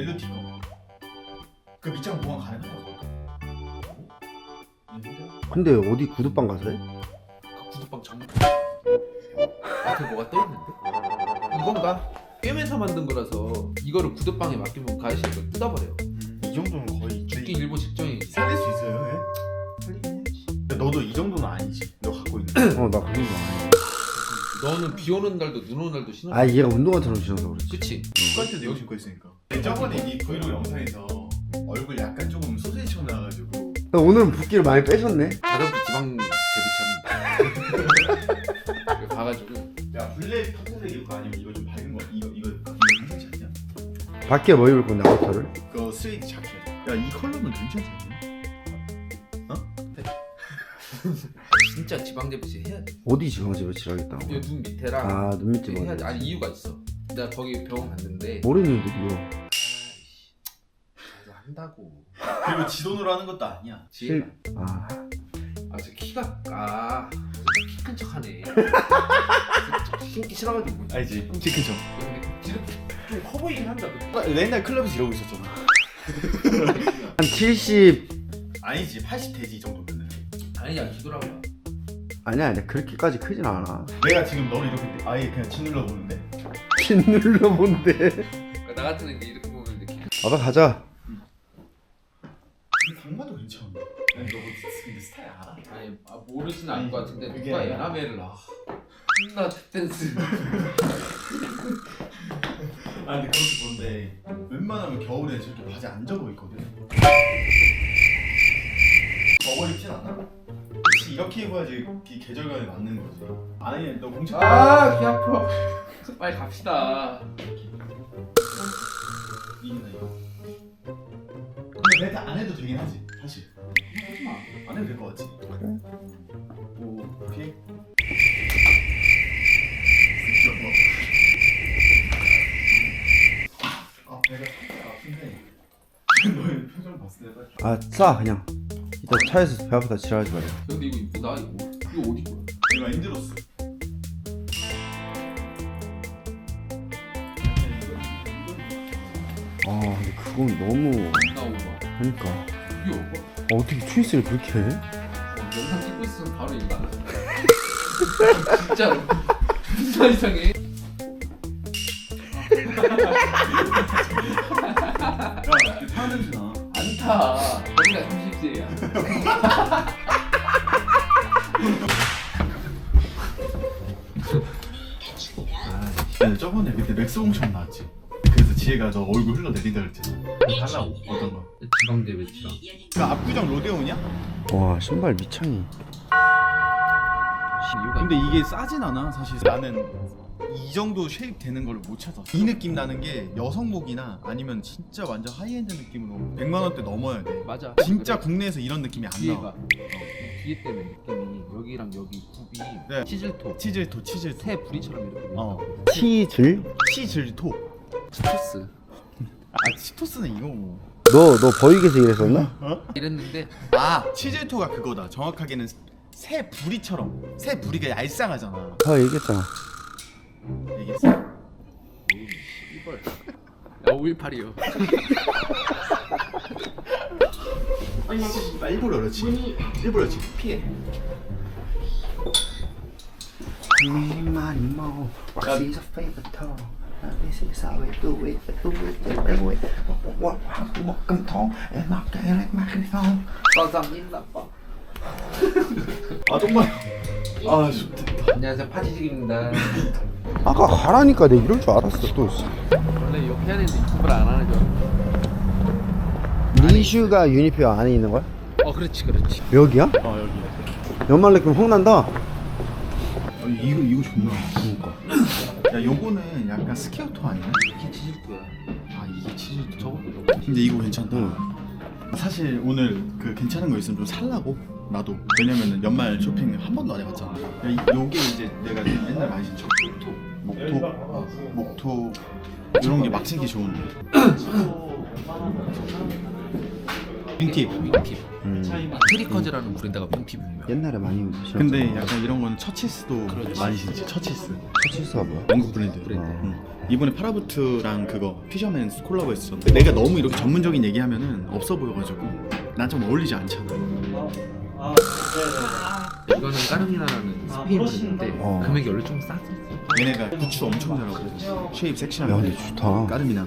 멜로티 거. 그 밑장 보관 가능하다고. 근데 어디 구두방 가서 해? 그 구두방 정 앞에 뭐가 떠 있는데? 이건가? 꿰면서 만든 거라서 이거를 구두방에 맡기면 가시 이거 뜯어버려요 이 정도는 거의 죽기 일보 직전이 살릴 수 있어요. 예? 살리긴 해야지. 너도 이 정도는 아니지. 너 갖고 있는. 거. 어나그 정도 안 해. 너는 비 오는 날도 눈 오는 날도 신어 아 얘가 운동화처럼 신어서 그렇지 그치? 축구할 때도 이거 신고 있으니까. 저번에 이 브이로그 영상에서 얼굴 약간 조금 소세지처럼 나와가지고. 야, 오늘은 붓기를 많이 빼셨네. 가볍게 지방 제비처럼. 가가지고. 야 블랙 핑크색 입고 아니면 이거 좀 밝은 거 이거 이거 이거 괜찮지 않냐? 밖에 뭐 입을 건데 아우터를? 그 스웨이드 자켓. 야 이 컬러는 괜찮지 않냐? 진짜 지방 제비치 해야 돼. 어디 지방집에 칠하겠다고 이거 눈 밑에랑 아 눈 밑에 해야 뭐 돼. 아니 이유가 있어. 내가 거기 병원 갔는데 모르는데 이거. 자주 한다고. 그리고 지 돈으로 하는 것도 아니야. 지혜가 아 아저 키가 아 키큰 척하네. 신기 싫어가지고. 알지? 치크죠. 근데 지금 좀 커 보이긴 한다. 맨날 클럽에서 이러고 있었잖아. 한 70... 아니지. 80 되지 이 정도면은. 아니야 기도라고요 아니야 아니야. 그렇게까지 크진 않아. 내가 지금 너를 이렇게 아예 그냥 짓눌러 보는데. 신 눌러본데 그러니까 나 같은 애들 이렇게 보면 이렇게 키 아빠 가자 강마도 괜찮은데. 아니 너 근데 스타일 알아? 아니 아, 모르진 않을 것 같은데 그게 누가 아니라- 에나멜을 아 존나 댄스 아 근데 그렇게 보는데 웬만하면 겨울에 저렇게 바지 안 접어 있거든. 접어 입진 않아? 그치 이렇게 입어야지 이 계절감에 맞는 거지. 아니 너 공책 아귀 아파 빨리 갑시다 이긴다 이거. 근데 벨트 안 해도 되긴 하지 될것 같지. 그래. 오 오케이. 아 배가 살짝 아픈데 너의 표정 봤을 때 아 싸 그냥. 이따 차에서 배 아프다 지랄하지 말자. 근데 이거 이쁘다 이거. 이거 어디 거야? 이거 인드로스. 아 근데 그건 너무 그러니까. 이게 뭐야 어, 어떻게 트위스를 그렇게 해? 어, 영상 찍고 있으면 바로 이거 안 진짜로. 존나 이상해. 야 타는 냄새 나. 안타. 거기가 30세야 야, 저번에 그때 맥스 공청 나왔지. 그래서 지혜가 저 얼굴 흘러내린다 그랬잖아 달라고 어떤 거? 지방대 배치랑. 그 압구정 로데오냐? 와 신발 미창이. 이유가 근데 이게 싸진 않아 사실. 나는 이 정도 쉐입 되는 걸 못 찾아 이 느낌 나는 게 여성복이나 아니면 진짜 완전 하이엔드 느낌으로 100만 원대 넘어야 돼. 맞아. 진짜 그래. 국내에서 이런 느낌이 안 뒤에가 나와. 뒤에 때문에 느낌이 여기랑 여기 굽이 네. 치질토. 치질토 치질토. 새 부리처럼 이렇게 어. 치즐? 치질토. 치토스. 아 치토스는 이거 뭐 너 너 버익에서 일했었나? 이랬는데 아. 치질토가 그거다. 정확하게는 새 부리처럼. 새 부리가 얄쌍하잖아. 아 얘기했잖아. 얘기했어? 이걸 야 518이요. 아니 진짜 일부러 그렇지. 일부러 그렇지. 피해. 미 니마니 모 What is a favorite tone This is how we do it Do it, do it What, how, what, cầm thong Em mặc cái này mặc cái thong 선상님 나빠 아 정말. 아 좋겠다 안녕하세요 파지직입니다. 아까 가라니까 내가 이럴 줄 알았어 또. 원래 이렇게 해야 되는데 유튜브를 안 하는 줄 리슈가 유니표 안에 있는 거야? 어 그렇지 그렇지. 여기야? 아 여기. 연말 느낌 확 난다? 아, 이거 이거 좋나 그러니까 야 요거는 약간 스퀘어토 아니야? 이게 치질토야. 아 이게 치질토 저거? 근데 이거 괜찮다. 사실 오늘 그 괜찮은 거 있으면 좀 살라고 나도. 왜냐면은 연말 쇼핑 한 번도 안 해봤잖아. 야, 이, 요게 이제 내가 옛날 많이 신초 목토. 목토? 목토. 이런 게막 신기 좋은데 윙팁. 윙팁. 음. 트리커즈라는 브랜드가 윙팁 유명. 옛날에 많이 신었잖아. 근데 약간 이런 거는 처치스도 그렇지. 많이 신지. 처치스. 처치스가 뭐야? 영국 브랜드. 브랜드. 응. 이번에 파라부트랑 그거 피셔맨 콜라보 했었는데 내가 너무 이렇게 전문적인 얘기하면은 없어 보여가지고 난 좀 어울리지 않잖아. 이거는 까르미나라는 스페인 브랜드인데 어. 금액이 원래 좀 싸지. 얘네가 부츠 엄청 잘하고 쉐입 섹시한 야 거. 근데 좋다. 까르미나.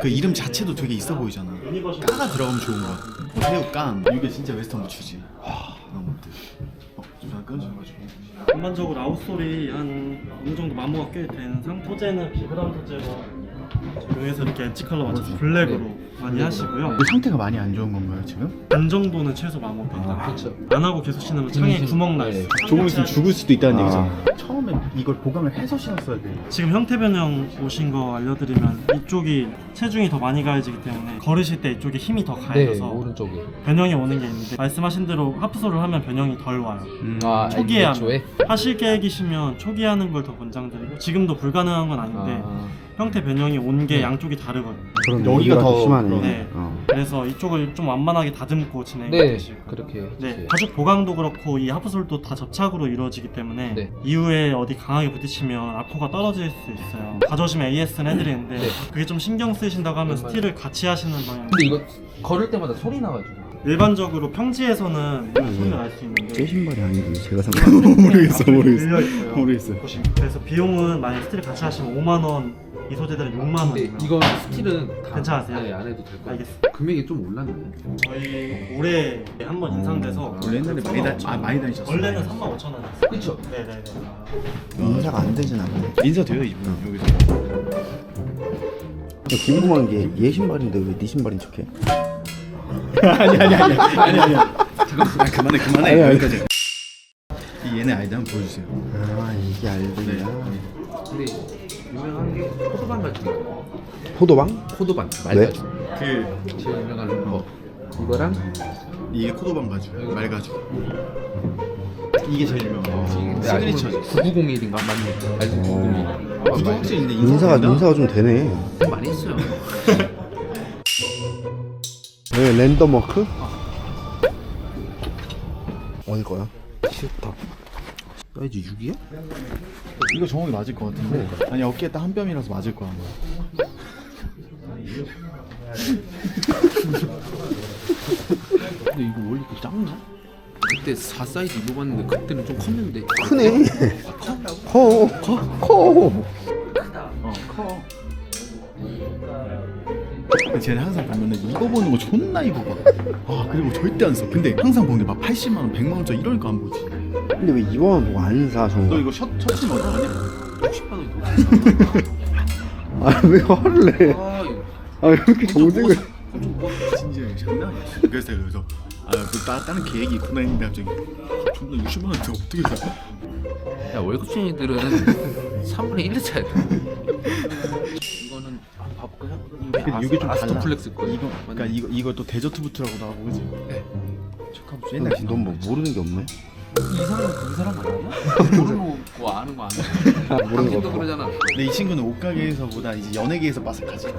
그 이름 자체도 되게 있어 보이잖아. 까가 들어가면 좋은 거야. 뭐 새우 깡. 이게 진짜 웨스턴 부츠지. 그런 것들. 어, 좀 잠깐 끊어져가지고. 전반적으로 아웃솔이 한 어느 정도 마모가 꽤된 상태 소재는 비브람 소재로 적용해서 이렇게 엣지 컬러 맞춰 서 블랙으로 많이 하시고요 근데 상태가 많이 안 좋은 건가요 지금? 반 정도는 최소 마모된다 그렇죠. 안 하고 계속 신으면 창에 구멍 나 있어요 조금 있으면 죽을 수도 있다는 아. 얘기잖아. 처음에 이걸 보강을 해서 신었어야 돼. 지금 형태 변형 오신 거 알려드리면 이쪽이 체중이 더 많이 가해지기 때문에 걸으실 때 이쪽에 힘이 더 네 가해져서 오른쪽에. 변형이 오는 게 있는데 말씀하신 대로 하프솔을 하면 변형이 덜 와요 아 초기에 하면 애초에? 하실 계획이시면 초기에 하는 걸 더 권장드리고 지금도 불가능한 건 아닌데 아. 형태 변형이 온게 네. 양쪽이 다르거든요 그럼 여기가 여기가 더더 심하네. 네. 어. 그래서 이쪽을 좀 완만하게 다듬고 진행해 네 주실 거예요. 그렇게. 네, 해주세요. 가죽 보강도 그렇고 이 하프솔도 다 접착으로 이루어지기 때문에 네. 이후에 어디 강하게 부딪히면 아코가 떨어질 수 있어요. 가져오시면 AS는 해드리는데 네. 그게 좀 신경 쓰이신다고 하면 정말. 스틸을 같이 하시는 방향. 근데 이거 걸을 때마다 소리 나가지고. 일반적으로 평지에서는 소리가 날 수 있는데 제 신발이 아닌데 제가 산 네. 모르겠어 들려 있어요. 모르겠어. 보시면. 그래서 비용은 만약 스틸 같이 하시면 5만 원, 이 소재들은 6만 근데. 이거 스틸은 다 괜찮으세요? 네, 안 해도 될것 알겠습니다. 같아요. 금액이 좀 올랐네. 저희 올해 한 번 인상돼서 원래 옛날에 많이 다 아, 많이 다니셨어. 원래는 3만 5천 원. 그쵸? 네네네. 인사가 안 되진 않네. 인사 돼요 이분 여기서. 궁금한 게 얘 신발인데 왜 네 신발인 척해? 아니 아니 아니 아니 아니. 잠깐 아, 그만해 그만해. 아니, 아니. 여기까지. 이 얘네 아이디 한번 보여주세요. 아 이게 알들이야. 근데 유명한 게 포도반 가죽이에요. 포도방? 포도반 왜? 말가죽. 그 제일 유명한 거. 이거랑 이게 코도방 가죽, 말 가죽. 이게 제일 유명한 거. 네, 시그니처죠. 9901인가 맞네. 알지 9901. 구두 확실히 있네. 인사가 된다. 인사가 좀 되네. 많이 했어요. 왜 랜덤 워크? 어디 거야? 싫다. 사이즈 6이야? 이거 정확히 맞을 것 같은데. 아니 어깨에 딱 한 뼘이라서 맞을 거야. 아마. 근데 이거 원래 이렇게 작나? 그때 4 사이즈 입어봤는데 그때는 좀 컸는데 크네. 커. 커. 커. 어 커. 근데 쟤는 항상 보면은 입어보는 거 존나 입어봐. 아 그리고 절대 안 써. 근데 항상 보는데 막 80만 원, 100만 원짜리 이러니까 안 보지. 근데 왜 이번만 보고 안 사, 너 정우? 이거 셔 셔츠 뭐야? 아니야? 60만 원이 넘었어. 아왜 화를 내? 아 이거 아 왜 이렇게 정색을? 진지하게 장난 아니야. 그래서 내가 그래서 아그 다른 계획이 있구나 했는데 갑자기 아, 존나 60만 원 어떻게 사? 야 월급쟁이들은 3분의 1을 차야 돼. 이거는 한번 봐볼까요? 근데 이게 좀 달라. 아스토플렉스 거예요. 이거 그러니까 이거 이거 또 데저트 부트라고 나오고 그지? 네. 체크하면 옛날 넌뭐 모르는 게 없네? 이 사람은 그 사람 아니야? 모르는 거 아는 거 아니야? 모르는 당신도 거. 그러잖아. 근데 이 친구는 옷가게에서보다 이제 연예계에서 빠삭하지.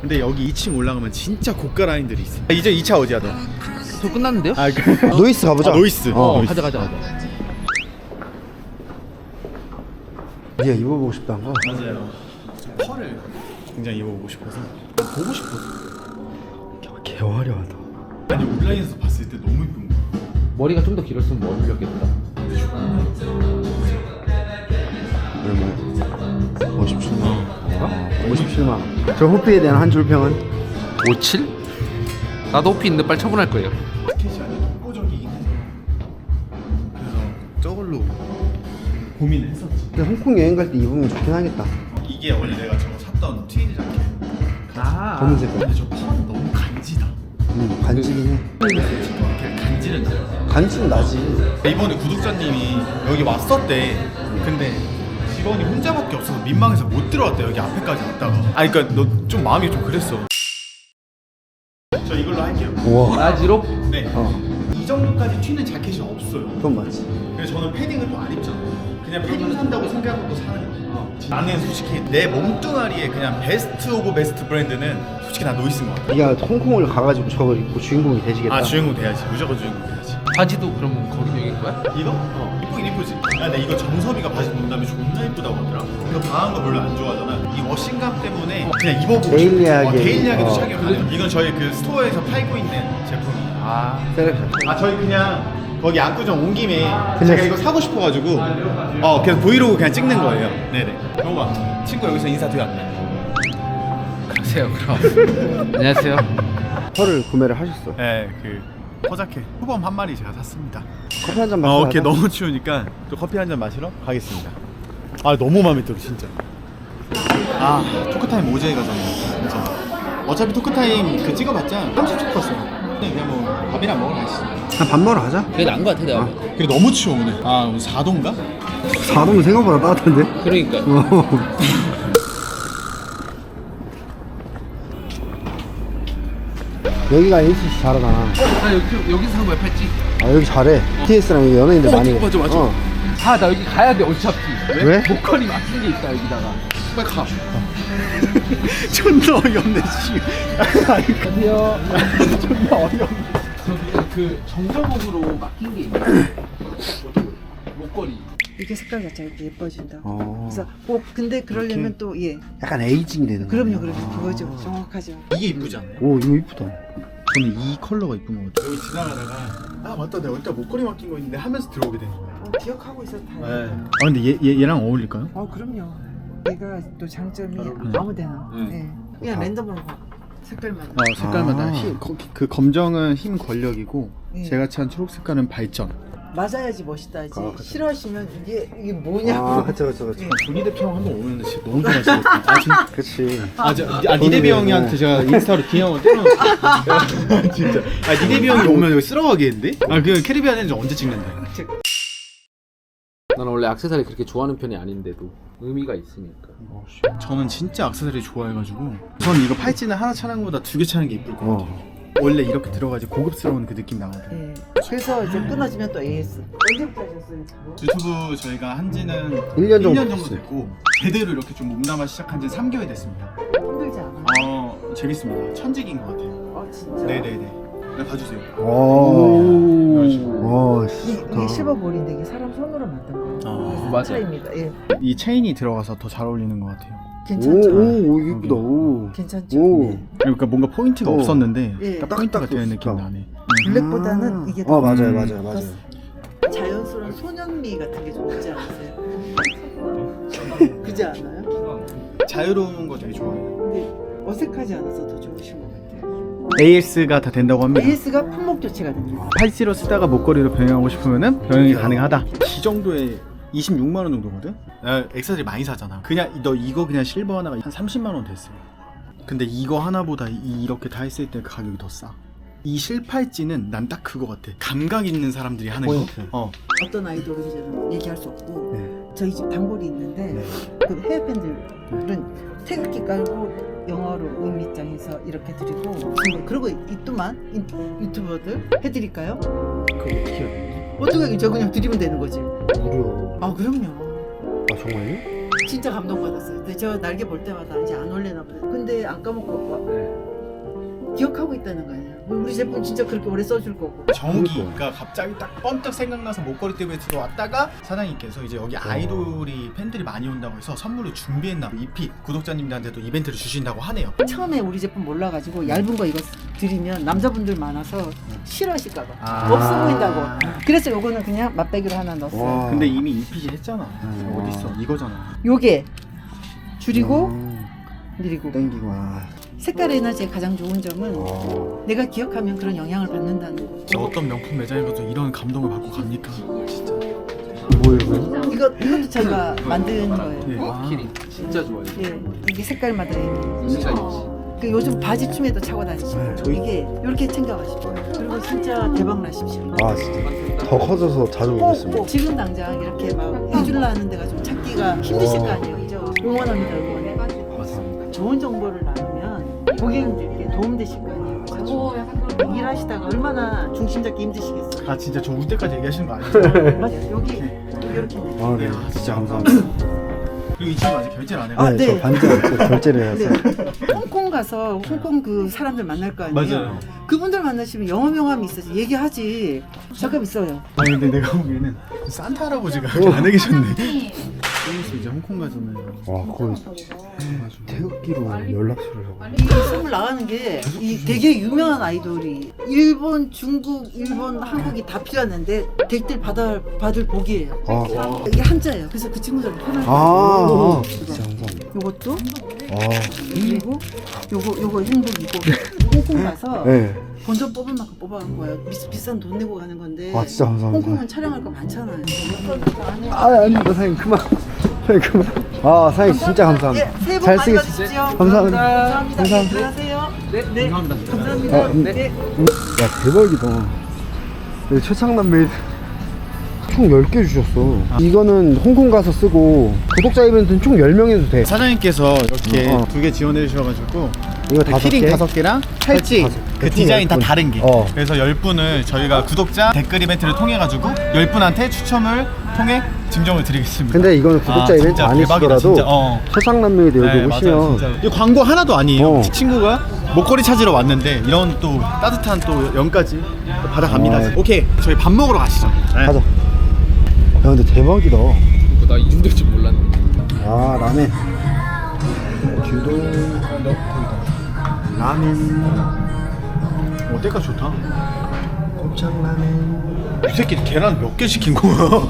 근데 여기 2층 올라가면 진짜 고가 라인들이 있어. 아, 이제 2차 어디야 너? 저 끝났는데요? 아 그. 노이스 가보자. 아, 노이스. 어. 노이스. 가자 가자 가자. 얘 입어보고 싶다. 어. 맞아요. 펄을 굉장히 입어보고 싶어서 보고 싶어서. 개화려하다. 아니 온라인에서 봤을 때 너무 거야. 머리가 좀 더 길었으면 뭐 어울렸겠다. 얼마? 57만 원. 어? 57만 원. 저 호피에 대한 한 줄 평은? 57? 나도 호피 있는데 빨리 처분할 거예요. 스케치 아니 독보적이긴 해. 그래서 저걸로 고민을 했었지. 근데 홍콩 여행 갈 때 입으면 좋긴 하겠다. 이게 원래 내가 저거 샀던 트위드 자켓. 아. 검은 색깔. 근데 저 펄은 너무 간지다. 음, 간지긴 해. 이렇게 간지는 나. 간지는 나지. 이번에 구독자님이 여기 왔었대. 근데 직원이 혼자밖에 없어서 민망해서 못 들어왔대 여기 앞에까지 왔다가. 아 그러니까 너 좀 마음이 좀 그랬어. 저 이걸로 할게요. 우와. 라지로? 네. 어, 이 정도까지 튀는 자켓이 없어요. 그건 맞지. 그래서 저는 패딩을 또 안 입잖아요. 그냥 패딩 산다고 생각하고 사는 거야. 나는 솔직히 내 몸뚱아리에 그냥 베스트 오브 베스트 브랜드는 솔직히 나 노이스인 것 같아. 네가 홍콩을 가가지고 저걸 입고 주인공이 되시겠다. 아 주인공 돼야지. 무조건 주인공. 바지도 그러면 거기용인 거야? 이거? 어. 이쁘긴 이쁘지. 야, 근데 이거 정섭이가 바지 입는 다음에 존나 이쁘다고 하더라. 이거 과한 거 별로 안 좋아하잖아. 이 워싱감 때문에 그냥 입어보고 데일리하게. 싶어. 어, 데일리하게도 어. 착용 가능. 이건 저희 그 스토어에서 팔고 있는 제품이에요. 아 셀렉션. 아 저희 그냥 거기 압구정 온 김에 제가 이거 사고 싶어가지고 어 그냥 브이로그 그냥 찍는 거예요. 네네. 경호가 친구 여기서 인사드려 왔네. 가세요 그럼 안녕하세요 털을 구매를 하셨어. 네, 그 포자켓 후범 한 마리 제가 샀습니다. 커피 한잔 아, 마시고. 오케이 너무 추우니까 또 커피 한 잔 마시러 가겠습니다. 아 너무 마음에 들어 진짜. 아 토크타임 오제 가잖아 진짜. 어차피 토크타임 그 찍어봤자 30초 컸어요. 그냥 뭐 밥이랑 먹으러 가시죠. 밥 먹으러 가자. 그게 나은 거 같아 내가 그리고 너무 추워 오늘. 아 오늘 4도인가? 4도면 생각보다 따뜻한데? 그러니까 어. 여기가 NCC 잘하잖아. 나 여기, 여기서 산 거야 팔찌 아, 여기 잘해. TS랑 여기 연예인들 어, 많이. 맞아, 맞아. 어. 아나 여기 가야 돼 어차피 왜? 목걸이 막힌 게 있다 여기다가 빨리 가 존나 어이없네 씨. 안녕하세요 존나 어이없네. 저기 그 정정옥으로 막힌 게 있네 목걸이 이게 색깔 자체가 이렇게 예뻐진다. 어. 그래서 꼭 근데 그러려면 또 예. 약간 에이징이 되는 그럼요, 거야. 그럼요. 아. 그거죠. 정확하죠. 이게 이쁘지 않아요? 오, 이거 이쁘다. 저는 이 컬러가 이쁜 것 같아요. 여기 지나가다가 아 맞다 내가 여기다 목걸이 맡긴 거 있는데 하면서 들어오게 되는 거예요. 어, 기억하고 있어 다. 네. 아 근데 얘, 얘 얘랑 어울릴까요? 어, 그럼요. 얘가 또 장점이 음. 아무데나. 예. 그냥 랜덤으로 막 색깔만. 어 색깔마다 아. 거- 그 검정은 힘 권력이고 예. 제가 찬 초록 색깔은 발전. 맞아야지 멋있다지. 아, 그쵸. 싫어하시면 이게 이게 뭐냐고. 아, 그쵸, 그쵸, 그쵸. 예. 조니 대표형 한번 오면 진짜 너무 좋아하시겠다. 아 진짜. 그치. 아, 저, 아 니데비 형이한테 제가 인스타로 기념을 떼어놨어. 진짜. 아 니데비 형이 오면 여기 쓸어가겠는데? 아 그 캐리비안에는 언제 찍는다. 나는 원래 액세서리 그렇게 좋아하는 편이 아닌데도 의미가 있으니까 저는 진짜 악세사리 좋아해가지고 전 이거 팔찌는 하나 차는 것보다 두 개 차는 게 이쁠 것 어. 같아요. 원래 이렇게 들어가지 고급스러운 그 느낌 나거든요. 예. 그래서 이제 끊어지면 또 AS. 언제부터 하셨어요? 그거? 유튜브 저희가 한 지는 1년 정도 1년 정도 됐어요. 됐고 제대로 이렇게 좀 몸담아 시작한 지 3개월 됐습니다. 힘들지 않아? 어 재밌습니다. 천직인 것 같아요. 아 진짜. 네네네. 네, 봐주세요. 오. 이런 식으로. 와, 이, 이게 실버볼인데 이게 사람 손으로 만든 거예요. 아, 맞아요. 차이입니다. 예. 이 체인이 들어가서 더 잘 어울리는 것 같아요. 오, 괜찮죠? 오, 오, 이쁘다. 오. 괜찮죠? 오. 예. 그러니까 뭔가 포인트가 어. 없었는데 예. 딱 포인트가 딱 되는. 느낌 나네. 블랙보다는 이게 어, 맞아요, 음. 맞아요, 맞아요. 자연스러운 소년미 같은 게 좋지 않으세요? 그지 않아요? 자유로운 거 되게 좋아해요. 근데 어색하지 않아서 더 좋으신 것 같아요. AS가 다 된다고 합니다. AS가 품목 조치가 됩니다. 팔찌로 쓰다가 목걸이로 변형하고 싶으면은 변형이 가능하다. 이 정도에 26만 원 정도거든. 나 엑사들이 많이 사잖아. 그냥 너 이거 그냥 실버 하나가 한 30만 원 됐어요. 근데 이거 하나보다 이- 이렇게 다 했을 때 가격이 더 싸. 이 실팔찌는 난 딱 그거 같아. 감각 있는 사람들이 하는 거. 포인트. 어. 어떤 아이돌인지는 얘기할 수 없고 네. 저희 집 단골이 있는데 네. 그 해외 팬들은 태극기 깔고 영어로 음미장에서 이렇게 드리고 그리고 이 또한 인- 유튜버들 해드릴까요? 그거 어떻게? 어떻게 저 그냥 드리면 되는 거지? 무료. 아 그럼요. 아, 정말요? 진짜 감동받았어요. 근데 저 날개 볼 때마다 이제 안 올래나 보다. 근데 안 까먹고 와- 기억하고 있다는 거 아니야. 뭐 우리 제품 진짜 그렇게 오래 써줄 거고. 정기가 갑자기 딱 번뜩 생각나서 목걸이 때문에 들어왔다가 사장님께서 이제 여기 아이돌이 팬들이 많이 온다고 해서 선물로 준비했나 봐. 이피 구독자님들한테도 이벤트를 주신다고 하네요. 처음에 우리 제품 몰라가지고 얇은 거 이거 드리면 남자분들 많아서 싫어하실까 봐 아. 없어 보인다고. 그래서 요거는 그냥 맛배기로 하나 넣었어요. 와. 근데 이미 이피지 했잖아. 음. 어디 있어? 이거잖아. 요게 줄이고 음, 느리고 땡기고, 아. 색깔 에너지의 가장 좋은 점은 어. 내가 기억하면 그런 영향을 받는다는 거. 진짜 어떤 명품 매장에 가서 이런 감동을 받고 갑니까? 진짜. 뭐예요? 이거 이것도 제가 만든 거예요. 네. 어, 키링 진짜 좋아해 예, 이게 색깔마다 있는. 진짜 그 요즘 바지 춤에도 차고 다니시고 네, 저희- 이게 이렇게 챙겨가시고 그리고 진짜 대박 나십시오. 아, 진짜. 더 커져서 자주 꼭, 오겠습니다. 꼭 지금 당장 이렇게 막 해줄라 하는 데가 좀 찾기가 힘드실 거 아니에요, 그죠? 응원합니다, 응원해. 감사합니다. 좋은 정보를 고객님들께 도움되실 거 아니에요, 그죠? 일하시다가 얼마나 중심 잡기 힘드시겠어요. 아 진짜 저 울 때까지 얘기하시는 거 아니에요? 맞아요. 여기 이렇게. 아, 네. 진짜 감사합니다. 그리고 이 친구 아직 결제를 안 네, 해가지고 네. 저 반지 또 결제를 해서. 네. 홍콩 가서 홍콩 그 사람들 만날 거 아니에요? 맞아요. 그분들 만나시면 영어 명함이 있어서 얘기하지. 잠깐 있어요. 아니 근데 내가 보기에는 산타 할아버지가 여기 안에 계셨네 여기서 이제 홍콩 가잖아요 와, 거의 태극기로 연락처를 하고. 이 선물 나가는 게 이 되게 유명한 아이돌이 일본, 중국, 일본, 한국이 다 필요했는데 될 받을 받을 복이에요. 아, 이게 한자예요. 그래서 그 친구들 편할 아, 아, 진짜 감사합니다. 요것도 아, 그리고 요거 요거 행복이고 홍콩 가서 네. 본전 뽑을 만큼 뽑아간 거예요. 비, 비싼 돈 내고 가는 건데. 아, 진짜 감사합니다. 홍콩은 촬영할 거 많잖아요. 아, 아닙니다, 사장님 그만. 사장님 그만. 아, 사장님 진짜 감사합니다. 예, 새해 복 잘 많이 쓰겠습니다. 받으십시오. 감사합니다. 감사합니다. 감사합니다. 네, 들어가세요. 네, 네. 감사합니다. 감사합니다. 아, 음. 네. 야, 대박이다. 여기 최창남 메이드. 총 10개 주셨어. 이거는 홍콩 가서 쓰고 구독자 이벤트는 총 10명 해도 돼. 사장님께서 이렇게 어. 두 개 지원해 주셔가지고 이거 그 다섯 키링 개. 다섯 개랑 팔찌 다섯 그 개. 디자인 다 열 분. 다른 게 어. 그래서 10분을 저희가 구독자 댓글 이벤트를 통해 가지고 10분한테 추첨을 통해 증정을 드리겠습니다 근데 이거는 구독자 아, 이벤트 진짜 대박이다, 아니시더라도 진짜. 어. 메이드 여기 네, 맞아요, 오시면 진짜. 이 광고 하나도 아니에요. 어. 친구가 목걸이 찾으러 왔는데 이런 또 따뜻한 또 연까지 또 받아갑니다. 아. 오케이, 저희 밥 먹으러 가시죠. 네. 가자. 야 근데 대박이다. 그거 나이 정도 줄 몰랐네. 아 라멘. 규도 라멘. 어 때가 좋다. 곱창라면. 이 새끼 계란 몇 개 시킨 거야?